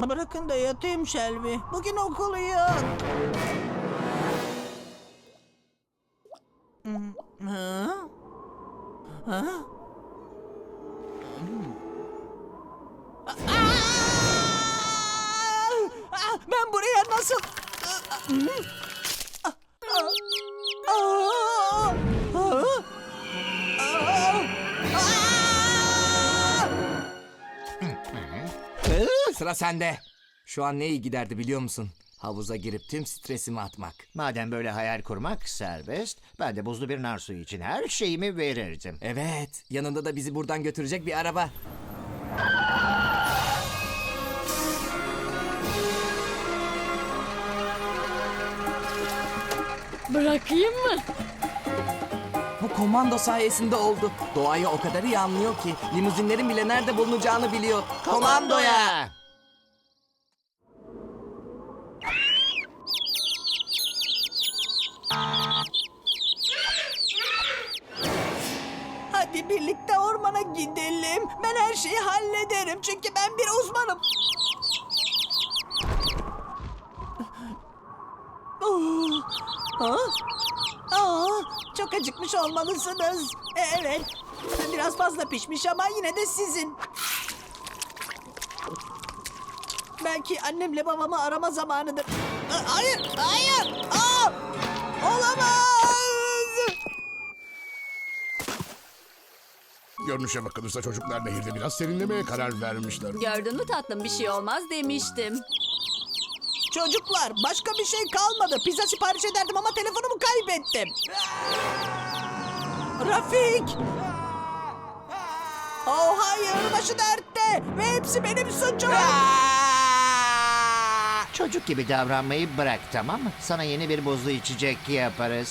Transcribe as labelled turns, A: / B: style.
A: Bırakın da yatayım Shelby. Bugün okul yok. Hmm, Ha? Ha? Hmm. Ben buraya nasıl... Aa!
B: Sıra sende. Şu an ne iyi giderdi biliyor musun? Havuza girip tüm stresimi atmak.
C: Madem böyle hayal kurmak serbest, ben de buzlu bir nar suyu için her şeyimi verirdim.
B: Evet, yanında da bizi buradan götürecek bir araba.
D: Bırakayım mı?
B: Bu komando sayesinde oldu. Doğayı o kadar iyi anlıyor ki limuzinlerin bile nerede bulunacağını biliyor. Komandoya!
A: Birlikte ormana gidelim. Ben her şeyi hallederim çünkü ben bir uzmanım. Oh, ha? Aa, çok acıkmış olmalısınız. Evet. Biraz fazla pişmiş ama yine de sizin. Belki annemle babamı arama zamanıdır. Hayır, hayır. Aa, olamaz.
E: Görünüşe bakılırsa çocuklar nehirde biraz serinlemeye karar vermişler.
D: Gördün mü tatlım bir şey olmaz demiştim.
A: Çocuklar başka bir şey kalmadı. Pizza sipariş ederdim ama telefonumu kaybettim. Rafik! Oh hayır başı dertte ve hepsi benim suçum.
C: Çocuk gibi davranmayı bırak tamam mı? Sana yeni bir buzlu içecek yaparız.